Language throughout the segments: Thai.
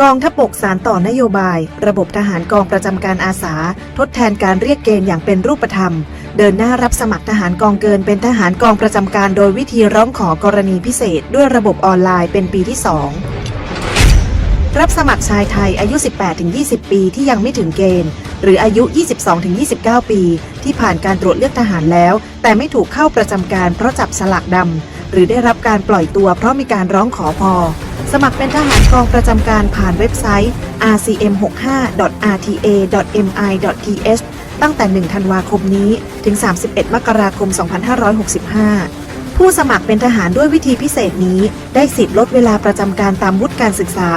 กองทัพบกสารต่อนโยบาย ระบบทหารกองประจำการอาสา ทดแทนการเรียกเกณฑ์อย่างเป็นรูปธรรม เดินหน้ารับสมัครทหารกองเกินเป็นทหารกองประจำการโดยวิธีร้องขอกรณีพิเศษ ด้วยระบบออนไลน์เป็นปีที่ 2 รับสมัครชายไทยอายุ 18-20 ปีที่ยังไม่ถึงเกณฑ์ หรืออายุ 22-29 ปี ที่ผ่านการตรวจเลือกทหารแล้ว แต่ไม่ถูกเข้าประจำการเพราะจับสลักดำหรือได้รับการปล่อยตัวเพราะมีการร้องขอพอ สมัครเป็นทหารกองประจำการผ่านเว็บไซต์ rcm65.rta.mi.th ตั้งแต่ 1 ธันวาคมนี้ ถึง 31 มกราคม 2565ผู้สมัครเป็นทหารด้วยวิธีพิเศษนี้ ได้สิทธิ์ลดเวลาประจำการตามวุฒิการศึกษา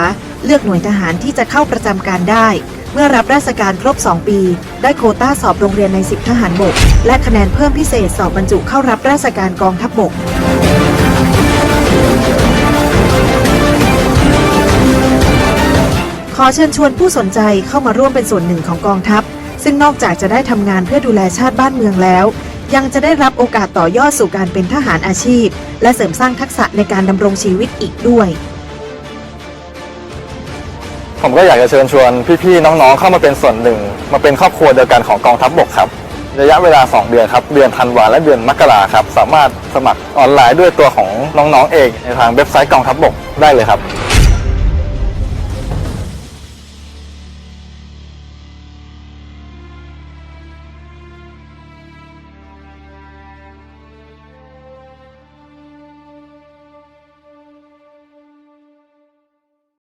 เลือกหน่วยทหารที่จะเข้าประจำการได้ เมื่อรับราชการครบ 2 ปี ได้โคต้าสอบโรงเรียนในสิบทหารบก และคะแนนเพิ่มพิเศษสอบบรรจุเข้ารับราชการกองทัพบกขอเชิญชวนผู้สนใจเข้ามาร่วมเป็นส่วนหนึ่งของกองทัพ ซึ่งนอกจากจะได้ทำงานเพื่อดูแลชาติบ้านเมืองแล้ว ยังจะได้รับโอกาสต่อยอดสู่การเป็นทหารอาชีพ และเสริมสร้างทักษะในการดำรงชีวิตอีกด้วย ผมก็อยากจะเชิญชวนพี่ๆน้องๆเข้ามาเป็นส่วนหนึ่ง มาเป็นครอบครัวเดียวกันของกองทัพบกครับระยะเวลา 2 เดือนครับ เดือนธันวาและเดือนมกราครับ สามารถสมัครออนไลน์ด้วยตัวของน้องๆเองในทางเว็บไซต์กองทัพบกได้เลยครับ